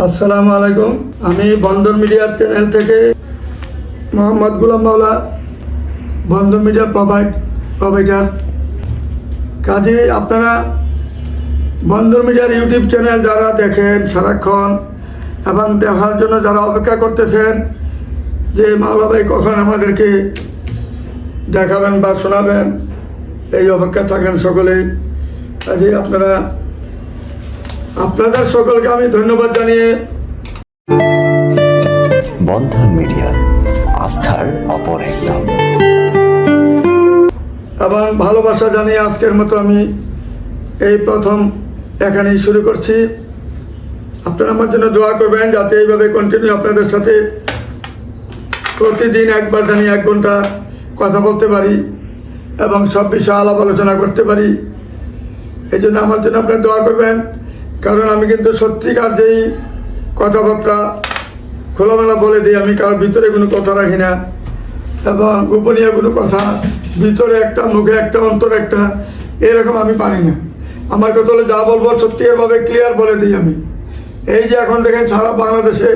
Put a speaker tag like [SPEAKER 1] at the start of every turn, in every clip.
[SPEAKER 1] আসসালামু আলাইকুম। আমি বন্দর মিডিয়ার চ্যানেল থেকে মোহাম্মদ গুলাম মাওলা, বন্দর মিডিয়ার প্রোভাইড, প্রোভাইডার। কাজে আপনারা বন্দর মিডিয়ার ইউটিউব চ্যানেল যারা দেখেন সারাক্ষণ এবং দেখার জন্য যারা অপেক্ষা করতেছেন, যে মাওলা ভাই কখন আমাদেরকে দেখাবেন বা শোনাবেন, এই অপেক্ষা থাকেন সকলেই। কাজে আপনারা আপনাদের সকলকে আমি ধন্যবাদ জানিয়ে
[SPEAKER 2] বন্ধন মিডিয়া আস্থার অপর এক নাম
[SPEAKER 1] এবং ভালোবাসা জানিয়ে আজকের মতো আমি এই প্রথম এখানেই শুরু করছি। আপনারা আমার জন্য দোয়া করবেন যাতে এইভাবে কন্টিনিউ আপনাদের সাথে প্রতিদিন একবার জানি এক ঘণ্টা কথা বলতে পারি এবং সব বিষয়ে আলাপ আলোচনা করতে পারি। এই জন্য আমার জন্য আপনারা দোয়া করবেন। কারণ আমি কিন্তু সত্যিকার যেই কথাবার্তা খোলামেলা বলে দিই, আমি কারোর ভিতরে কোনো কথা রাখি না। এবং গোপনীয় কোনো কথা, ভিতরে একটা, মুখে একটা, অন্তর একটা, এরকম আমি পারি না। আমার কথা হলে, যা বলব সত্যিকারভাবে ক্লিয়ার বলে দিই আমি। এই যে এখন দেখেন, সারা বাংলাদেশে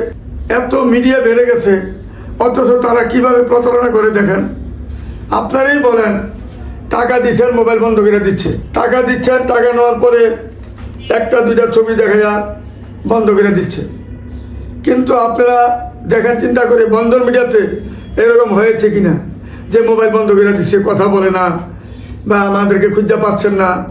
[SPEAKER 1] এত মিডিয়া বেড়ে গেছে, অথচ তারা কীভাবে প্রতারণা করে দেখেন? আপনারাই বলেন, টাকা দিচ্ছেন মোবাইল বন্ধ করে দিচ্ছে। টাকা দিচ্ছেন, টাকা নেওয়ার পরে একটা, দুইটা ছবি দেখা যায় বন্ধ করে দিচ্ছে। কিন্তু আপনারা দেখেন, চিন্তা করে বন্ধন মিডিয়াতে এরকম হয়েছে কিনা? যে মোবাইল বন্ধ করে দিচ্ছে, কথা বলে না, বা আমাদেরকে খুঁজে পাচ্ছেন না।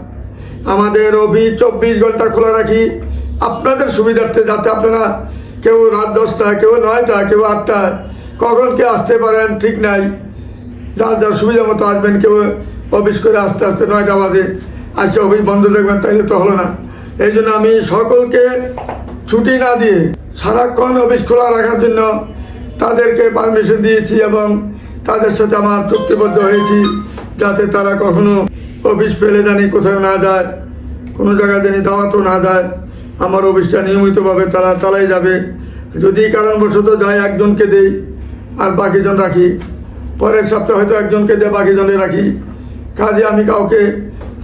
[SPEAKER 1] আমাদের অভি চব্বিশ ঘণ্টা খোলা রাখি। আপনাদের সুবিধার্থে যাতে আপনারা কেউ রাত দশটা কেউ নয়টা কেউ আটটা কখন কে আসতে পারেন, ঠিক নাই। যার যার সুবিধা মতো আসবেন, কেউ অফিস করে আস্তে আস্তে নয়টা বাজে আসে অফিস বন্ধ দেখবেন, তাইলে তো হলো না। এই জন্য আমি সকলকে ছুটি না দিয়ে সারাক্ষণ অফিস খোলা রাখার জন্য তাদেরকে পারমিশন দিয়েছি এবং তাদের সাথে আমার চুক্তিবদ্ধ হয়েছি যাতে তারা কখনো অফিস ফেলে জানি, কোথাও না যায়, কোনো জায়গায় জানি দাওয়াতও না যায়। আমার অফিসটা নিয়মিতভাবে তারা চালাই যাবে। যদি কারণবশত যায় একজনকে দেই আর বাকিজন রাখি। পরের সপ্তাহে হয়তো একজনকে দিয়ে বাকিজনে রাখি। কাজে আমি কাউকে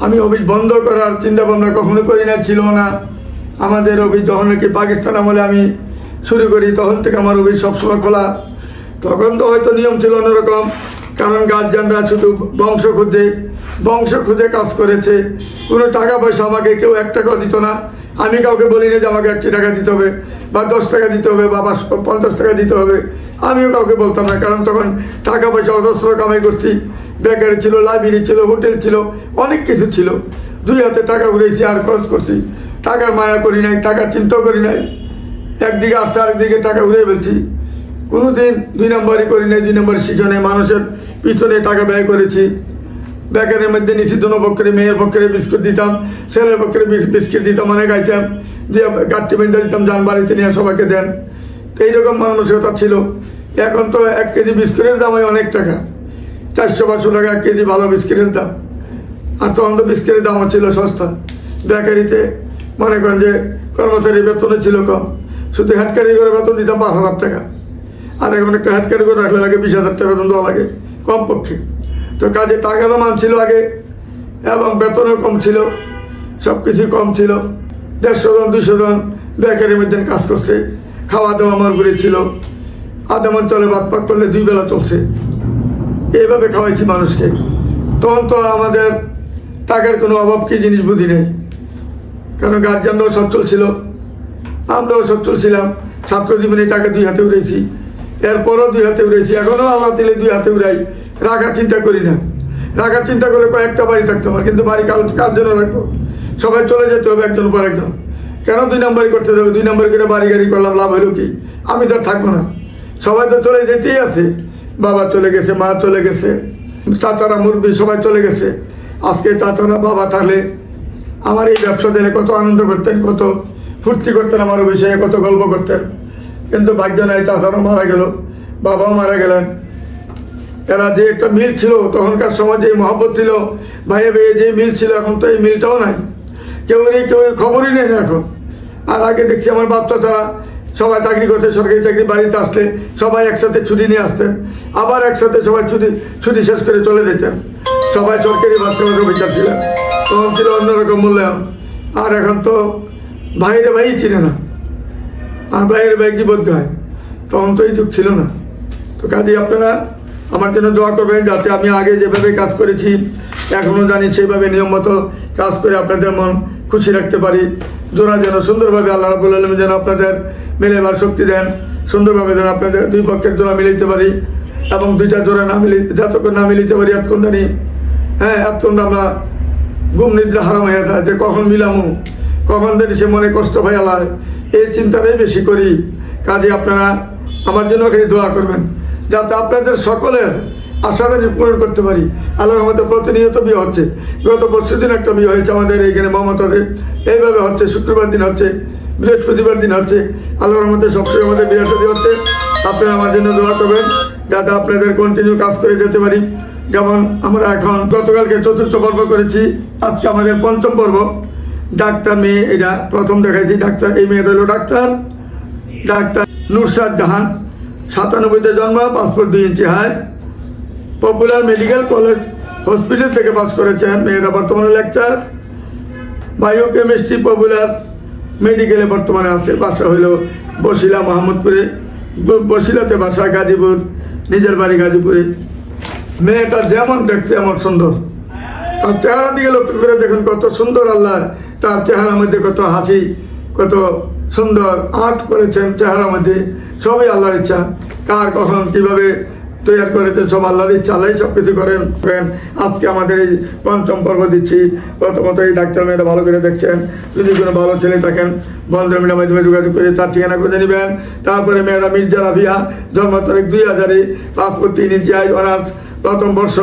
[SPEAKER 1] আমি অফিস বন্ধ করার চিন্তা ভাবনা কখনো করি না ছিল না। আমাদের অফিস যখন নাকি পাকিস্তান আমলে আমি শুরু করি, তখন থেকে আমার অফিস সবসময় খোলা। তখন তো হয়তো নিয়ম ছিল অন্যরকম, কারণ গার্জিয়ানরা শুধু বংশ খুঁজে বংশ খুঁজে কাজ করেছে। কোনো টাকা পয়সা আমাকে কেউ এক টাকাও দিত না। আমি কাউকে বলি না যে আমাকে একটি টাকা দিতে হবে, বা দশ টাকা দিতে হবে, বা পঞ্চাশ টাকা দিতে হবে। আমিও কাউকে বলতাম না, কারণ তখন টাকা পয়সা অজস্র কামাই করছি। বেকারি ছিল, লাইব্রেরি ছিল, হোটেল ছিল, অনেক কিছু ছিল। দুই হাতে টাকা উড়েছি আর খরচ করছি। টাকার মায়া করি নাই, টাকার চিন্তাও করি নাই। একদিকে আসছে, আরেকদিকে টাকা উড়ে ফেলছি। কোনো দিন দুই নম্বরই করি নাই, দুই নম্বর শিখনে মানুষের পিছনে টাকা ব্যয় করেছি। বেকারের মধ্যে নিচি দোনো পক্ষে মেয়ের পক্ষে বিস্কুট দিতাম, ছেলের পক্ষে বিস্কুট দিতাম, অনেক আইটেম দিয়ে গাছটি বেঁধে দিতাম, যান বাড়িতে নিয়ে সবাইকে দেন। এইরকম মানসিকতা ছিল। এখন তো এক কেজি বিস্কুটের দাম অনেক টাকা। চারশো পাঁচশো টাকা এক কেজি ভালো বিস্কিটের দাম আর তখন তো বিস্কিটের দামও ছিল সস্তা। বেকারিতে মনে করেন যে কর্মচারী বেতনও ছিল কম। শুধু হেডকারি করে বেতন দিতাম পাঁচ হাজার টাকা। আর এখন একটা হেডকারি করে রাখলে লাগে বিশ হাজার টাকা বেতন দেওয়া লাগে কমপক্ষে। তো কাজে টাকারও মান ছিল আগে এবং বেতনও কম ছিল সব কিছু কম ছিল। দেড়শো জন দুশো জন বেকারির মধ্যে কাজ করছে। খাওয়া দাওয়া আমার ঘুরে ছিল। আদাম অঞ্চলে বাদ পাক করলে দুই বেলা চলছে। এইভাবে খাওয়াইছি মানুষকে। তখন তো আমাদের টাকার কোনো অভাব কি জিনিস বুঝি নেই। কারণ গার্জিয়ানরাও সচ্ছল ছিল। আমরাও সচ্ছল ছিলাম। ছাত্র জীবনে টাকা দুই হাতে উড়েছি। এরপরও দুই হাতে উড়েছি। এখনও আল্লাহ দিলে দুই হাতে উড়াই। রাখার চিন্তা করি না। রাখার চিন্তা করলে কয়েকটা বাড়ি থাকতো আমার। কিন্তু বাড়ি কাল কার জন্য রাখব? সবাই চলে যেতে হবে একজন পর একজন। কেন দুই নম্বরই করতে যাবে? দুই নম্বর করে বাড়ি গাড়ি করলাম, লাভ হলো কি? আমি তো থাকব না। সবাই তো চলে যেতেই আছে। বাবা চলে গেছে, মা চলে গেছে, চাচারা মুরব্বী সবাই চলে গেছে। আজকে চাচারা বাবা থাকলে আমার এই ব্যবসা দিলে কত আনন্দ করতেন, কত ফুর্তি করতেন আমার বিষয়ে কত গল্প করতেন। কিন্তু ভাগ্য নাই, চাচারও মারা গেল, বাবাও মারা গেলেন। এরা যে একটা মিল ছিল, তখনকার সময় যে মহব্বত ছিল, ভাইয়ে ভাইয়ে যে মিল ছিল, এখন তো এই মিলটাও নাই। কেউ নেই কেউ খবরই নেই না এখন। আর আগে দেখছি আমার বাচ্চা তারা সবাই চাকরি করতে সরকারি চাকরি, বাড়িতে আসলে সবাই একসাথে ছুটি নিয়ে আসতেন। আবার একসাথে সবাই ছুটি ছুটি শেষ করে চলে যেতেন। সবাই সরকারি বাস্তবতা বিচার ছিলেন। তখন ছিল অন্যরকম মূল্যায়ন। আর এখন তো ভাইরে ভাই চিনে না। আর বাইরের ভাই কি বোধ হয় তখন তো এই যুগ ছিল না। তো কাজে, আপনারা আমার জন্য দোয়া করবেন যাতে আমি আগে যেভাবে কাজ করেছি এখনও জানি সেইভাবে নিয়ম মতো কাজ করে আপনাদের মন খুশি রাখতে পারি। জোড়া যেন সুন্দরভাবে আল্লাহ রাবুল আলম যেন আপনাদের মিলেবার শক্তি দেন, সুন্দরভাবে যেন আপনাদের দুই পক্ষের জোড়া মিলিতে পারি এবং দুইটা জোড়া না মিলি যতক্ষণ না মিলিতে পারি এতক্ষণ জানি হ্যাঁ এতক্ষণ আমরা ঘুম নিদ্রা হারাম হয়ে থাকে যে কখন মিলামু, কখন জানি সে মনে কষ্ট হয়ে আলায় এই চিন্তাটাই বেশি করি। কাজে আপনারা আমার জন্য খালি দোয়া করবেন, যাতে আপনাদের সকলের আশা জানি পূরণ করতে পারি। আল্লাহ আমাদের প্রতিনিয়ত বিয়ে হচ্ছে। গত পরশু দিন একটা বিয়ে হয়েছে আমাদের, এইখানে মমতাদের এইভাবে হচ্ছে, শুক্রবার দিন হচ্ছে। বৃহস্পতিবার দিন হচ্ছে। আল্লাহর মধ্যে সবসময় আমাদের বৃহস্পতি হচ্ছে। আপনারা আমার জন্য দোয়া করবেন, যাতে আপনাদের কন্টিনিউ কাজ করে যেতে পারি। যেমন আমরা এখন গতকালকে চতুর্থ পর্ব করেছি। আজকে আমাদের পঞ্চম পর্ব। ডাক্তার মেয়ে এটা প্রথম দেখাইছি, ডাক্তার, এই মেয়েটা হলো ডাক্তার। ডাক্তার নুরসাদ জাহান, সাতানব্বইতে জন্ম, পাসপোর্ট দুই ইঞ্চি হায় পপুলার মেডিকেল কলেজ হসপিটাল থেকে পাস করেছেন। মেয়েরা বর্তমানে লেকচার বায়োকেমিস্ট্রি পপুলার মেডিকেলে বর্তমানে আছে। বাসা হইল বসিলা মোহাম্মদপুরে বসিলাতে বাসা গাজীপুর, নিজের বাড়ি গাজীপুরে। মেয়েটা যেমন দেখতে এমন সুন্দর। তার চেহারা দিকে লক্ষ্য করে দেখুন, কত সুন্দর আল্লাহ। তার চেহারার মধ্যে কত হাসি, কত সুন্দর আর্ট করেছেন চেহারার মধ্যে। সবই আল্লাহর ইচ্ছা। কার কখন কীভাবে তৈরি করেছেন, সব আল্লাহর আল্লাহ সব কিছু করেন। আজকে আমাদের এই পঞ্চম পর্ব দিচ্ছি। প্রথমত এই ডাক্তার মেয়েটা ভালো করে দেখছেন। যদি কোনো ভালো ছেলে থাকেন, বন্ধুর মিডিয়ার মাধ্যমে যোগাযোগ করে তার ঠিকানা খুঁজে নেবেন। তারপরে মেয়েরা মির্জা রাফিয়া, জন্ম তারিখ দুই হাজারে পাসপোর্ট তিন ইঞ্চি, আই অনার্স, প্রথম বর্ষ,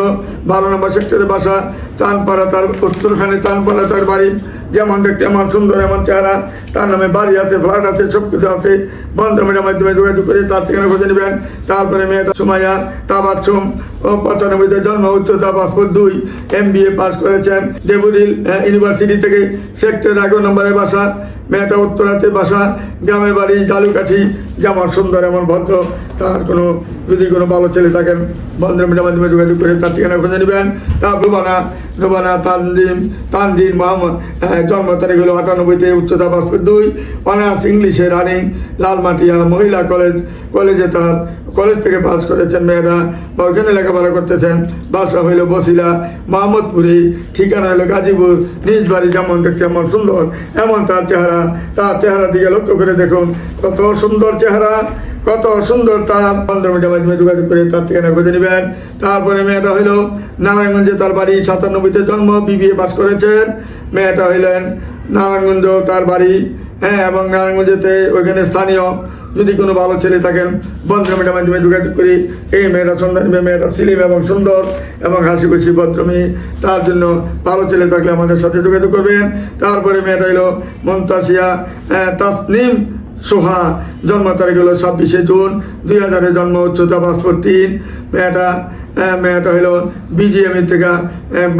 [SPEAKER 1] বারো নম্বর সেক্টরে বাসা, তানপাড়া তার উত্তরখানে, তানপাড়া তার বাড়ি। যেমন দেখতে এমন সুন্দর, এমন চেহারা, তার নামে বাড়ি আছে, ফ্ল্যাট আছে সব কিছু আছে। বন্ধমের মাধ্যমে যোগাযোগ করে তার ঠিকানা খুঁজে নেবেন। তারপরে মেয়েটা সুমাইয়া তাবাচ্ছুম পঁচানব্বইতে জন্ম, উচ্চতা পাসপোর্ট দুই এম বি পাস করেছেন ডেবুরিল ইউনিভার্সিটি থেকে। সেক্টর এগারো নম্বরের বাসা, মেয়েটা উত্তরাতে বাসা, গ্রামের বাড়ি জালুকাঠি, যেমন সুন্দর এমন ভদ্র। তার কোনো, যদি কোনো ভালো ছেলে থাকেন বন্ধুর মাধ্যমে যোগাযোগ করে তার ঠিকানা খুঁজে নেবেন। তার রুবানা রুবানা তানজিম তানজিম মোহাম্মদ জন্ম তারিখ হলো আটানব্বইতে, উচ্চতা পাসপোর্ট দুই, অনার্স ইংলিশে রানিং লালমাটিয়া মহিলা কলেজ কলেজে তার কলেজ থেকে পাস করেছেন মেয়েরা। বা ওখানে লেখাপড়া করতেছেন। বাসা হইল বসিলা মোহাম্মদপুরে ঠিকানা হলো গাজীপুর, নিজ বাড়ি যেমন দেখতে এমন সুন্দর, এমন তার চেহারা। তার চেহারা দিকে লক্ষ্য করে দেখুন, কত সুন্দর চেহারা, কত সুন্দর তার। পনেরো মিটার মাধ্যমে যোগাযোগ করে তার ঠিকানা খুঁজে নেবেন। তারপরে মেয়েটা হইল নারায়ণগঞ্জে তার বাড়ি সাতানব্বইতে জন্ম বিবিএ পাস করেছেন। মেয়েটা হইলেন নারায়ণগঞ্জ তার বাড়ি। হ্যাঁ এবং নারায়ণগঞ্জেতে ওইখানে স্থানীয় যদি কোনো ভালো ছেলে থাকেন বন্ধুর মিটার মাধ্যমে যোগাযোগ করি। এই মেয়েটা সন্ধান মেয়েটা সিলিম এবং সুন্দর এবং হাসি খুশি ভদ্র তার জন্য ভালো ছেলে থাকলে আমাদের সাথে যোগাযোগ করবেন। তারপরে মেয়েটা হলো মন্তাসিয়া তাসনিম সোহা। জন্ম তারিখ হলো ছাব্বিশে জুন। দুই হাজারে জন্ম উচ্চতা পাসপোর্ট তিন মেয়েটা মেয়েটা হলো বিজিএমই থেকে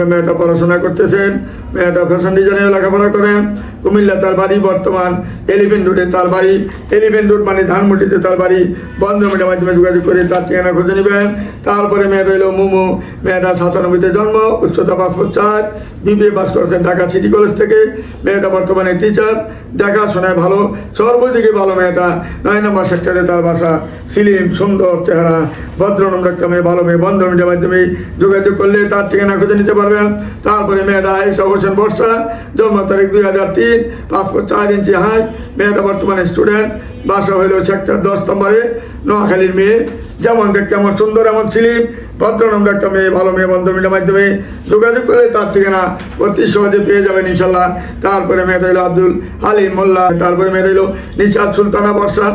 [SPEAKER 1] মেয়েটা পড়াশোনা করতেছেন। মেয়েটা ফ্যাশন ডিজাইনে লেখাপড়া করেন। কুমিল্লা তার বাড়ি বর্তমান এলিভেন রোডে তার বাড়ি এলিভেন রোড মানে ধানমন্ডিতে তার বাড়ি বন্ধ মাধ্যমে যোগাযোগ করে তার ঠিকানা খুঁজে নেবেন। তারপরে মেয়েটা হলো মোমো। মেয়েটা সাতানব্বইতে জন্ম, উচ্চতা পাসপোর্ট চার। বিবিএ পাস করেছেন ঢাকা সিটি কলেজ থেকে। মেয়েটা বর্তমানে টিচার দেখাশোনায় ভালো। সর্বদিকে ভালো মেয়েটা। নয় নম্বর সেক্টরে তার বাসা। সিলিম, সুন্দর চেহারা। ভদ্রনম্র একটা মেয়ে, ভালো মেয়ে। বন্ধ মিডিয়ার মাধ্যমে যোগাযোগ করলে তার ঠিকানা খুঁজে নিতে পারবেন। তারপরে মেয়েটা আয়েশা হোসেন বর্ষা, জন্ম তারিখ দুই হাজার তিন পাসপোর্ট চার ইঞ্চি হাই মেয়েটা বর্তমানে স্টুডেন্ট বাসা হইল সেক্টর দশ নম্বরে, নোয়াখালীর মেয়ে। যেমন দেখতে আমার সুন্দর, এমন ছিলিম ভদ্রনম্র একটা মেয়ে, ভালো মেয়ে, বন্ধ মিডিয়ার মাধ্যমে। যোগাযোগ করলে তার ঠিকানা অতি সহজে পেয়ে যাবেন ইনশাল্লাহ। তারপরে মেয়েটা হইল আব্দুল হালিম মোল্লা, তারপরে মেয়েটা হইল নিশাদ সুলতানা বর্ষা।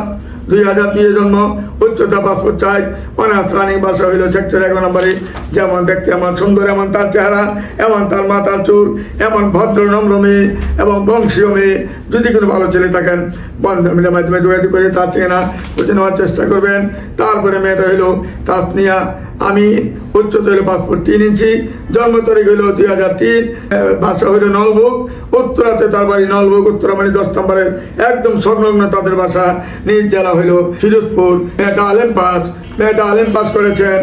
[SPEAKER 1] দুই হাজার দুইয়ে জন্ম উচ্চতা পাঁচশো চাই অনার্স রানিং বাসা হইল সেক্টর এক নম্বরে। যেমন দেখতে এমন সুন্দর, এমন তার চেহারা, এমন তার মাথার চুল, এমন ভদ্র, নম্র মেয়ে, এবং বংশীয় মেয়ে। যদি কোনো ভালো ছেলে থাকেন বন্ধ মিলের মাধ্যমে যোগাযোগ করে তার চেনা বুঝে নেওয়ার চেষ্টা করবেন। তারপরে মেয়েটা হইল তাসনিয়া। আমি উচ্চতা হইল পাসপোর্ট তিন ইঞ্চি, জন্ম তারিখ হইল দুই হাজার তিন বাসা হইল নলবুক। উত্তরাতে তার বাড়ি নলবুক, উত্তরা মানে দশ নম্বরের একদম সংলগ্ন তাদের বাসা। নিজ জেলা হইল ফিরোজপুর। মেয়েটা আলেম পাস, মেয়েটা আলেম পাস করেছেন।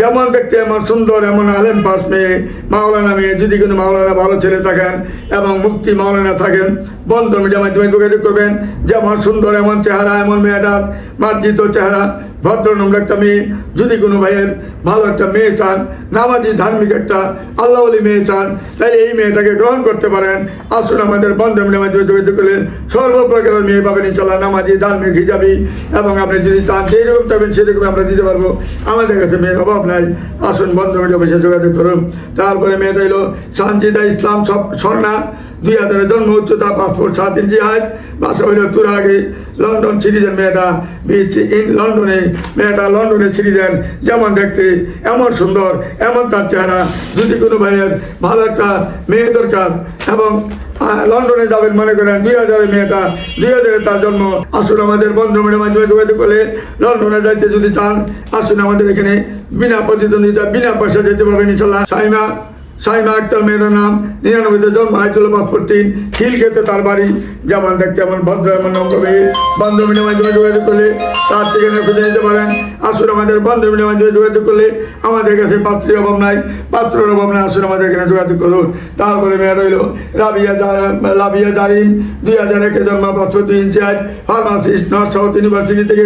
[SPEAKER 1] যেমন দেখতে এমন সুন্দর, এমন আলেম পাস মেয়ে। মাওলানা মেয়ে, যদি কোনো মাওলানা ভালো ছেলে থাকেন এবং মুক্তি মাওলানা থাকেন বন্ধ মিডিয়া মাধ্যমে যোগাযোগ করবেন। যেমন সুন্দর, এমন চেহারা, এমন মেয়েটার মার্জিত চেহারা। ভদ্র, নম্র একটা মেয়ে। যদি কোনো ভাইয়ের ভালো একটা মেয়ে চান, নামাজি, ধার্মিক একটা আল্লাহলি মেয়ে চান, তাহলে এই মেয়েটাকে গ্রহণ করতে পারেন। আসুন আমাদের বন্ধ যোগাযোগ করলেন। সর্বপ্রকারের মেয়ে পাবেন ইনশাল্লাহ নামাজি, ধার্মিক, হিজাবি। এবং আপনি যদি চান সেই যেরকম চাবেন সেরকম আমরা দিতে পারব। আমাদের কাছে মেয়ের অভাব নাই। আসুন বন্ধ মিডিয়া যোগাযোগ করুন। তারপরে মেয়েটা হলো সানজিদা ইসলাম, সব স্বর্ণা। দুই হাজারের জন্ম উচ্চতা পাসপোর্ট সাত ইঞ্চি হাইট বাসা হইল তুরাগে, লন্ডন সিটিজেন মেয়েটা বিচ ইন লন্ডনে, মেয়েটা লন্ডনে সিটিজেন যেমন দেখতে, এমন সুন্দর, এমন তার চেহারা, যদি কোনো ভাইয়ের ভালো একটা মেয়ে দরকার, এবং লন্ডনে যাবেন মনে করেন, দুই হাজারের মেয়েটা, দুই হাজারে তার জন্ম, আসুন আমাদের বন্ধু মেয়ের মাধ্যমে যোগাযোগ করলে লন্ডনে যাইতে যদি চান, আসুন আমাদের এখানে, বিনা প্রতিদ্বন্দ্বিতা, বিনা পয়সা যেতে পারবেন ইনশাল্লাহ সাইমা সাইমা আক্তার মেয়ের নাম নিরানব্বইতে জন্ম হয়েছিল পাসপোর্ট তিন, খিল খেতে তার বাড়ি। যেমন দেখতে এমন ভদ্র এমন নম্র মেয়ে বন্ধ মিডিয়া মাধ্যমে যোগাযোগ করলে তার ঠিকানা খুঁজে নিতে পারেন। আসুন আমাদের বন্ধ মিডিয়া মাধ্যমে যোগাযোগ করলে আমাদের কাছে পাত্রের অভাব নাই। পাত্রের অভাব নাই আসুন আমাদের এখানে যোগাযোগ করুন। তারপরে মেয়ে রইল, রাবিয়া লাবিয়া জারিন দুই হাজার একে জন্ম পাঁচশো দুই ইঞ্চি আজ ফার্মাসিস্ট নর্থ সাউথ ইউনিভার্সিটি থেকে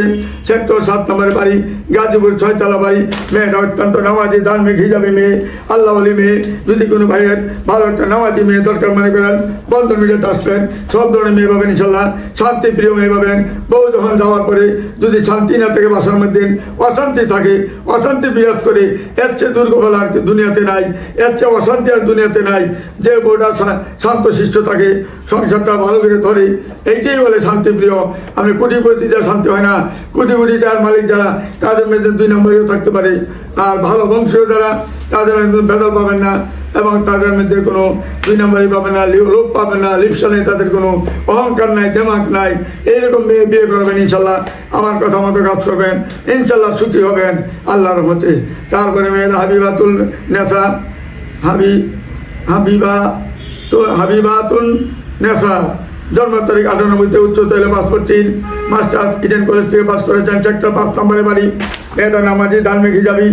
[SPEAKER 1] সেক্টর সাত নম্বরের বাড়ি, গাজীপুর ছয়তলা বাড়ি। মেয়েটা অত্যন্ত নামাজি, ধার্মিক, হিজাবি মেয়ে আল্লাহলি মেয়ে। যদি কোনো ভাইয়ের ভালো একটা নামাজি মেয়ে দরকার মনে করেন বন্ধন মিডিয়াতে আসবেন সব ধরনের মেয়ে পাবেন ইনশাল্লাহ, শান্তি প্রিয় মেয়ে পাবেন। বউ যখন যাওয়ার পরে যদি শান্তি না থেকে বাসার মধ্যে, অশান্তি থাকে, অশান্তি বিরাজ করে, এর চেয়ে দুর্গফল আর দুনিয়াতে নাই, এর চেয়ে অশান্তি আর দুনিয়াতে নাই। যে বউটা শান্ত, শিষ্ট থাকে, সংসারটা ভালো করে ধরে, এইটাই বলে শান্তিপ্রিয় আমি কোটিপতি যা শান্তি হয় না। কোটি কোটি যার মালিক যারা, তাদের মধ্যে দুই নম্বরেও থাকতে পারে। আর ভালো বংশীয় যারা, তাদের মধ্যে ভেদাল পাবেন না এবং তাদের মধ্যে কোনো দুই নম্বরই পাবে না লোভ পাবে না, লিপসা নেই, তাদের কোনো অহংকার নাই, দেমাক নাই। এইরকম মেয়ে বিয়ে করবেন ইনশাল্লাহ, আমার কথা মতো কাজ করবেন, ইনশাল্লাহ সুখী হবেন, আল্লাহর মতে তারপরে মেয়েরা হাবিবাতুল নেশা হাবি হাবিবা তো হাবিবাতুন নেশা জন্ম তারিখ আটানব্বইতে উচ্চতা হলে পাসপোর্ট তিন মাস্টার্স ইডেন কলেজ থেকে পাস করেছেন সেক্টর পাঁচ নম্বরের বাড়ি। মেয়েটা নামাজি, ধার্মিক হিসাবি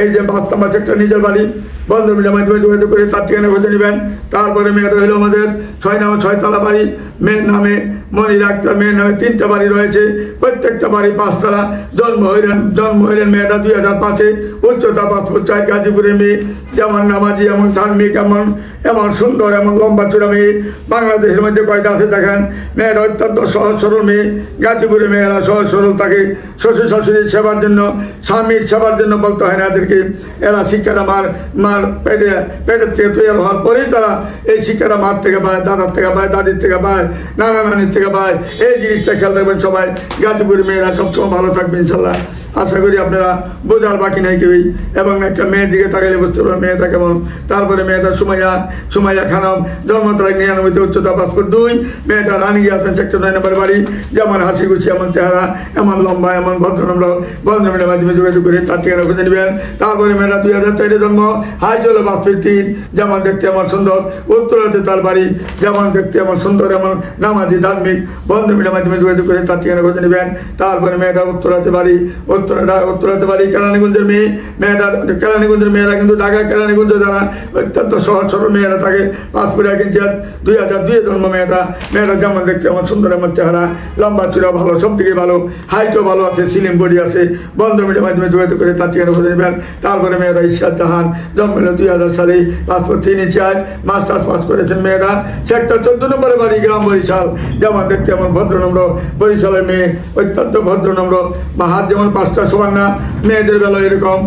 [SPEAKER 1] এই যে পাঁচ নম্বর সেক্টর নিজের বাড়ি। বন্ধু মিডিয়ার মাধ্যমে যোগাযোগ করে তার ঠিকানা খুঁজে নেবেন। তারপরে মেয়েটা হলো আমাদের ছয় নামে ছয়তলা বাড়ি। মেয়ের নামে মনির আক্তার, মেয়ের নামে তিনটা বাড়ি রয়েছে। প্রত্যেকটা বাড়ি পাঁচতলা। জন্ম হইলেন জন্ম হইলেন মেয়েটা দুই হাজার পাঁচে। উচ্চতা পাসপোর্ট চাই গাজীপুরের মেয়ে যেমন নামাজি, এমন ধার্মিক এমন এমন সুন্দর, এমন লম্বা চূড়া মেয়ে বাংলাদেশের মধ্যে কয়টা আছে দেখেন? মেয়েরা অত্যন্ত সহজ সরল মেয়ে। গাজীপুরের মেয়েরা সহজ সরল থাকে। শ্বশুর শাশুড়ির সেবার জন্য, স্বামীর সেবার জন্য বলতে হয় না এদেরকে। এরা শিক্ষাটা মার মার পেটে, পেটের থেকে তৈরি হওয়ার পরেই তারা এই শিক্ষাটা মার থেকে পায়, দাদার থেকে পায়, দাদির থেকে পায়, নানা নানির থেকে পায়। এই জিনিসটা খেয়াল রাখবেন সবাই। গাজীপুরের মেয়েরা সবসময় ভালো থাকবে, ইনশাল্লাহ। আশা করি আপনারা বোঝার বাকি নাই কেউই। এবং একটা মেয়ের দিকে তাকাইলে বুঝতে পারবেন মেয়েটা কেমন। তারপরে মেয়েটা সুমাইয়া সুমাইয়া খানম, জন্ম নিরানব্বইতে উচ্চতা পাসপোর্ট দুই। মেয়েটা রানী আছেন সেক্টর নয় নম্বর বাড়ি। যেমন হাসি খুশি, এমন চেহারা, এমন লম্বা, এমন ভদ্রনম্র মিডিয়ার মাধ্যমে যোগাযোগ করে তার ঠিকানা খুঁজে নেবেন। তারপরে মেয়েটা দুই হাজার চারে জন্ম হাই জল বাসপের তিন। যেমন দেখতে এমন সুন্দর, উত্তরাতে তার বাড়ি। যেমন দেখতে এমন সুন্দর, এমন নামাজি, ধার্মিক বন্ধ মিডিয়ার মাধ্যমে যোগাযোগ করে তার ঠিকানা খুঁজে নেবেন। তারপরে মেয়েটা উত্তর উত্তরাতে বাড়ি। উত্তরাতে বাড়ি কেরানীগঞ্জের মেয়ে মেয়েটা কেরানীগঞ্জের মেয়েরা কিন্তু ঢাকা, কেরানীগঞ্জ যারা অত্যন্ত সহজ সরল মেয়েরা থাকে এক ইঞ্চি, দুই হাজার দুই জন্ম মেয়েটা। মেয়েটা যেমন দেখতে এমন সুন্দর, এমন চেহারা, লম্বা চূড়া ভালো, সব দিকে ভালো হাইটও ভালো আছে সিলিম বডি আছে, বন্ধ মিডিয়ার মাধ্যমে যোগাযোগ করে তার ঠিকানা খুঁজে নেবেন। তারপরে মেয়েরা ইশাদ জাহান, জন্ম হলো দুই হাজার সালে পাসপোর্ট তিন ইঞ্চি আজ মাস্টার্স পাস করেছেন মেয়েরা। সেক্টর চোদ্দ নম্বরে বাড়ি, গ্রাম বরিশাল। যেমন দেখতে এমন ভদ্রনম্র বরিশালের মেয়ে অত্যন্ত ভদ্রনম্র বা হাত যেমন পাঁচটা সমান না মেয়েদের বেলা এরকম।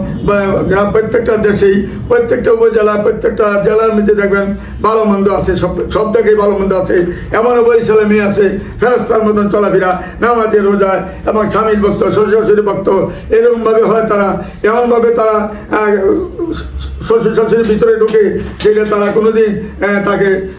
[SPEAKER 1] প্রত্যেকটা দেশেই, প্রত্যেকটা উপজেলা, প্রত্যেকটা জেলার মধ্যে দেখবেন ভালো মন্দ আছে, সব সব থেকেই ভালো মন্দ আছে। এমন বরিশালে মেয়ে আছে ফেরস্তার মতন চলাফেরা, নামাজের রোজায় এবং স্বামীর ভক্ত শ্বশুর ভক্ত, এরকমভাবে হয় তারা। এমনভাবে তারা শ্বশুর শাশুড়ির ভিতরে ঢুকে যেটা তারা কোনোদিন তাকে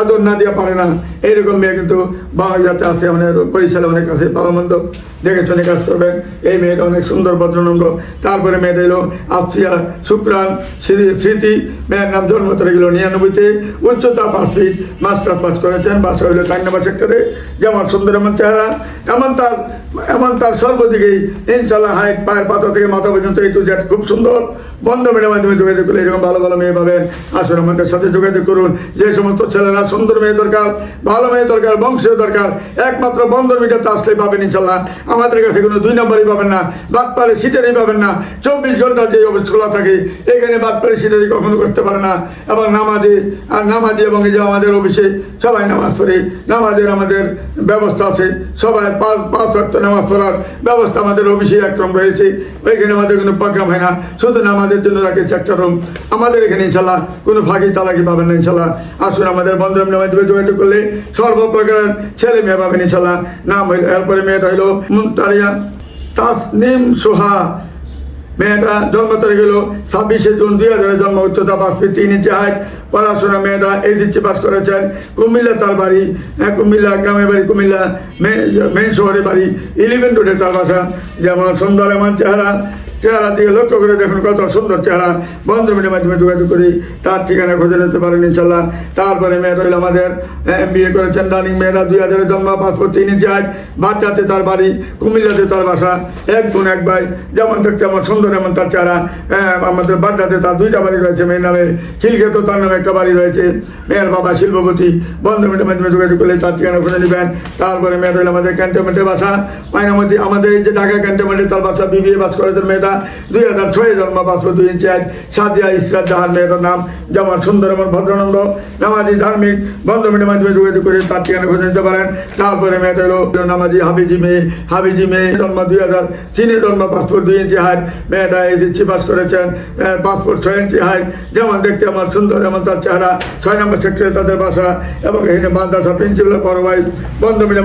[SPEAKER 1] আদর না দেওয়া পারে না। এইরকম মেয়ে কিন্তু বাবা যাতে আছে আমাদের পরিচালে অনেক আছে ভালো দেখে শুনে কাজ করবেন। এই মেয়েটা অনেক সুন্দর ভদ্রনম্র তারপরে মেয়েটা এলো আফসিয়া শুক্রান স্মৃতি- মেয়ের নাম জন্ম তারিখ নিরানব্বইতে উচ্চতা পাঁচ ফিট মাস্টার পাস করেছেন, বাসা হইল নম্বর সেক্টরে। যেমন সুন্দর, এমন চেহারা, এমন তার এমন তার সর্বদিকেই ইনশাল্লাহ হাইট পায়ের পাতা থেকে মাথা পর্যন্ত এই টু জেড খুব সুন্দর। বন্ধ মেয়ের মাধ্যমে যোগাযোগ করলে এরকম ভালো ভালো মেয়ে পাবেন। আসুন আমাদের সাথে যোগাযোগ করুন। যে সমস্ত ছেলেরা সুন্দর মেয়ে দরকার, ভালো মেয়ে দরকার, বংশীয় দরকার, একমাত্র বন্ধন মিটারতে আসলে পাবেন ইনশাল্লাহ। আমাদের কাছে কোনো দুই নম্বরই পাবেন না বাটপালে সিটারই পাবেন না। চব্বিশ ঘণ্টা যে অফিস খোলা থাকে, এখানে বাটপালে সিটারি কখনো করতে পারে না। এবং নামাজি, আর নামাজি এবং এই যে আমাদের অফিসে সবাই নামাজ পড়ে, নামাজের আমাদের ব্যবস্থা আছে। সবাই পাঁচ পাঁচ রক্ত নামাজ পড়ার ব্যবস্থা আমাদের অফিসে একরকম রয়েছে। ওইখানে আমাদের কোনো প্রোগ্রাম হয় না। শুধু নামাজের জন্য রাখে চারটা রুম। আমাদের এখানে ইনশাল্লাহ কোনো ফাঁকি চালাকি পাবেন না ইনশাল্লাহ। আসুন আমাদের বন্ধুরাম নামাজ যোগাযোগ করলে সর্বপ্রকারের ছেলে মেয়ে পাবেন ইনশাল্লাহ। নাম হইল এরপরে মেয়েটা হইল মুন্তারিয়া। তাসনিম সোহা। মেয়েটা জন্ম তারিখ হলো ছাব্বিশে জুন দুই হাজারে জন্ম উচ্চতা পাঁচ ফিট তিন ইঞ্চি হাইট পড়াশোনা মেয়েটা এই দিচ্ছি পাস করেছেন। কুমিল্লা তার বাড়ি হ্যাঁ, কুমিল্লা গ্রামের বাড়ি কুমিল্লা মেন শহরে বাড়ি। ইলেভেন রোডে তার বাসা। যেমন সুন্দর এমন চেহারা চেহারা দিয়ে লক্ষ্য করে দেখুন কত সুন্দর চেহারা। বন্ধু মিডিয়ার মাধ্যমে যোগাযোগ করি, তার ঠিকানা খুঁজে নিতে পারেন ইনশাল্লাহ তারপরে মেয়েটা হইল আমাদের এম বি এ করেছেন রানিং মেয়েরা দুই হাজারে জন্ম, পাসপোর্ট তিন ইঞ্চি হাইট, বাড্ডাতে তার বাড়ি, কুমিল্লাতে তার বাসা, এক গুণ এক ভাই, যেমন দেখতে আমার সুন্দর এমন তার চেহারা। আমাদের বাড্ডাতে তার দুইটা বাড়ি রয়েছে মেয়ের নামে খিলখেত তার নামে একটা বাড়ি রয়েছে, মেয়ের বাবা শিল্পপতি। বন্ধু মিডিয়ার মাধ্যমে যোগাযোগ করলে তার ঠিকানা খুঁজে নেবেন। তারপরে মেয়েটা হইল আমাদের ক্যান্টনমেন্টের বাসা, মাইনামতি, আমাদের এই যে ঢাকা ক্যান্টনমেন্টে তার বাসা বিবিএ বাস করেছেন মেয়েটা দুই হাজার ছয় জন্ম পাঁচশো দুই ইঞ্চি সাদিয়া ইসরাত জাহান নাম। যেমন ভদ্রানন্দ। নামাজি ধার্মিক মাধ্যমে যোগাযোগ করে তার ঠিকানা খুঁজে নিতে পারেন। তারপরে মেয়েটা নামাজি হাবিজি মেয়ে। হাবিজি মেয়ে জন্ম দুই হাজার জন্ম পাসপোর্ট দুই ইঞ্চি হাইট। মেয়েটা পাস করেছেন পাসপোর্ট ছয় ইঞ্চি হাইট। যেমন দেখতে আমার সুন্দর এমন তার চেহারা। ছয় নম্বর সেক্টরে তাদের বাসা এবং এখানে মাদ্রাসা প্রিন্সিপাল, বড় ভাই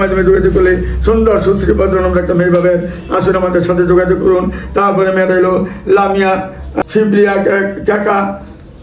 [SPEAKER 1] মাধ্যমে যোগাযোগ করলে সুন্দর সুশ্রী ভদ্রনম্র একটা মেয়ে পাবেন। আমাদের সাথে যোগাযোগ করুন। তারপরে মেয়েটা হলো লামিয়া ফিব্রিয়া কাকা।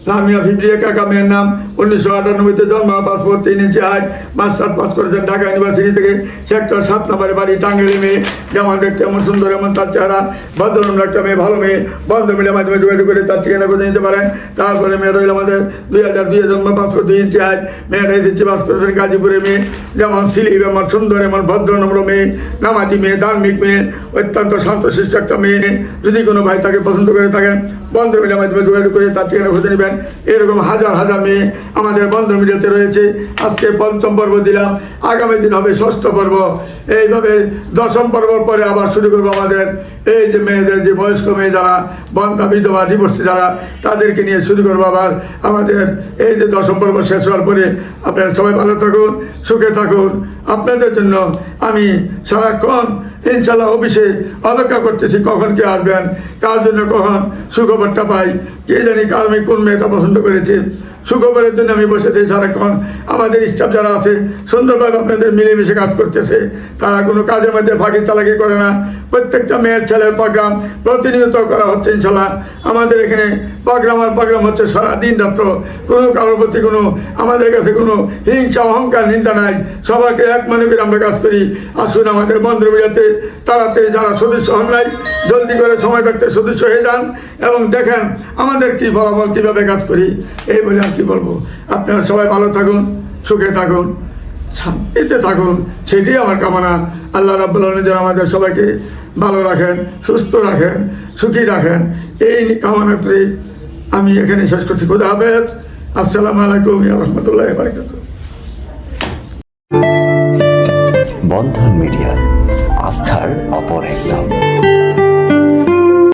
[SPEAKER 1] লামিয়া ফিব্রিয়া কাকা মেয়ের নাম উনিশশো আটানব্বইতে জন্ম, পাসপোর্ট তিন ইঞ্চি হাইট মাস্টার পাস করেছেন ঢাকা ইউনিভার্সিটি থেকে। সেক্টর সাত নম্বরে বাড়ি টাঙ্গেলি মেয়ে, যেমন দেখতে এমন সুন্দর, এমন তার চেহারা। ভদ্রনম্র একটা মেয়ে, ভালো মেয়ে, বন্ধ মিলে মাধ্যমে যোগাযোগ করে তার ঠিকানা করে নিতে পারেন। তারপরে মেয়ে রইল আমাদের দুই হাজার দুই জন্ম, পাসপোর্ট দুই ইঞ্চি হাইট মেয়েরা এসেছে বাস করেছেন গাজীপুরের মেয়ে। যেমন সিলিপ এমন সুন্দর, এমন ভদ্রনম্র মেয়ে, নামাজি মেয়ে, ধার্মিক মেয়ে, অত্যন্ত শান্তশিষ্ট একটা মেয়ে। যদি কোনো ভাই তাকে পছন্দ করে থাকেন, বন্ধ মিডিয়ার মাধ্যমে যোগাযোগ করে তার ঠিকানা খুঁজে নেবেন। এরকম হাজার হাজার মেয়ে আমাদের বন্ধ মিডিয়াতে রয়েছে। আজকে পঞ্চম পর্ব দিলাম। আগামী দিন হবে ষষ্ঠ পর্ব। এইভাবে দশম পর্ব পরে আবার শুরু করব আমাদের। এই যে মেয়েদের, যে বয়স্ক মেয়ে যারা বন্ধা বিধবা ডিভোর্সি যারা, তাদেরকে নিয়ে শুরু করব আবার। আমাদের এই যে দশম পর্ব শেষ হওয়ার পরে আপনারা সবাই ভালো থাকুন, সুখে থাকুন। আপনাদের জন্য আমি সারাক্ষণ ইনশাল্লাহ অফিসে অপেক্ষা করতেছি কখন কে আসবেন, কার জন্য কখন সুখবরটা পাই, কে জানি কার আমি কোন মেয়েটা পছন্দ করেছি। সুখবরের জন্য আমি বসেছি সারাক্ষণ। আমাদের স্টাফ যারা আছে, সুন্দরভাবে আপনাদের মিলেমিশে কাজ করতেছে। তারা কোনো কাজের মধ্যে ফাঁকি চালাকি করে না। প্রত্যেকটা মেয়ের ছেলের প্রোগ্রাম প্রতিনিয়ত করা হচ্ছে ইনশাল্লাহ আমাদের এখানে প্রোগ্রাম আর প্রোগ্রাম হচ্ছে সারা দিন রাত্র কোনো কারোর প্রতি কোনো, আমাদের কাছে কোনো হিংসা, অহংকার, নিন্দা নাই। সবাইকে এক মনে করে আমরা কাজ করি। আসুন আমাদের বন্ধু মিলাতে তাড়াতাড়ি যারা সদস্য হন নাই, জলদি করে সময় থাকতে সদস্য হয়ে যান এবং দেখেন আমাদের কি ফলাফল, কীভাবে কাজ করি, এই বলে আর কি বলব। আপনারা সবাই ভালো থাকুন, সুখে থাকুন, শান্তিতে থাকুন, সেটাই আমার কামনা। আল্লাহ রাব্বুল আলমী যেন আমাদের সবাইকে ভালো রাখেন, সুস্থ রাখেন, সুখী রাখেন। এই কামনা করে আমি এখানে শেষ করছি। খুদা হাফেজ। আসসালামু আলাইকুম রহমতুল্লাহ
[SPEAKER 2] বন্ধন মিডিয়া আস্থার অপর এক নাম